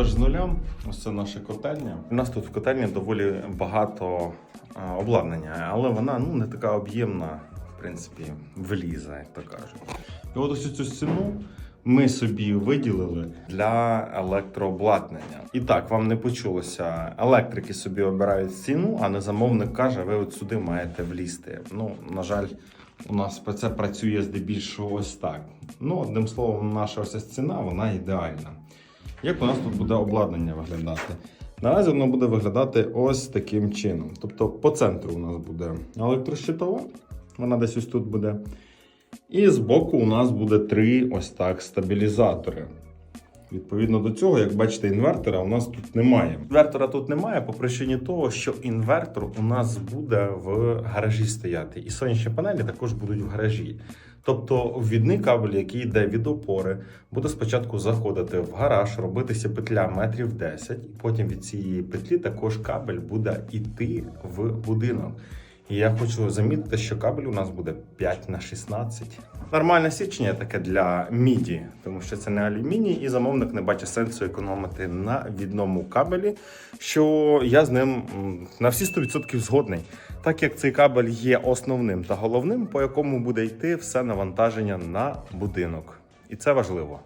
Тож з нуля, ось це наша котельня. У нас тут в котельні доволі багато а, обладнання, але вона ну, не така об'ємна, в принципі, влізе, як то кажуть. І от ось цю стіну ми собі виділили для електрообладнання. І так, вам не почулося. Електрики собі обирають стіну, а не замовник каже, ви от сюди маєте влізти. Ну, на жаль, у нас це працює здебільшого ось так. Ну, одним словом, наша ось ця стіна, вона ідеальна. Як у нас тут буде обладнання виглядати? Наразі воно буде виглядати ось таким чином. Тобто по центру у нас буде електрощитова, вона десь ось тут буде. І збоку у нас буде три ось так стабілізатори. Відповідно до цього, як бачите, інвертора у нас тут немає. Інвертора тут немає по причині того, що інвертор у нас буде в гаражі стояти, і сонячні панелі також будуть в гаражі. Тобто ввідний кабель, який йде від опори, буде спочатку заходити в гараж, робитися петля метрів 10, і потім від цієї петлі також кабель буде йти в будинок. І я хочу замітити, що кабель у нас буде 5 на 16. Нормальне січення таке для міді, тому що це не алюміній, і замовник не бачить сенсу економити на відному кабелі, що я з ним на всі 100% згодний, так як цей кабель є основним та головним, по якому буде йти все навантаження на будинок. І це важливо.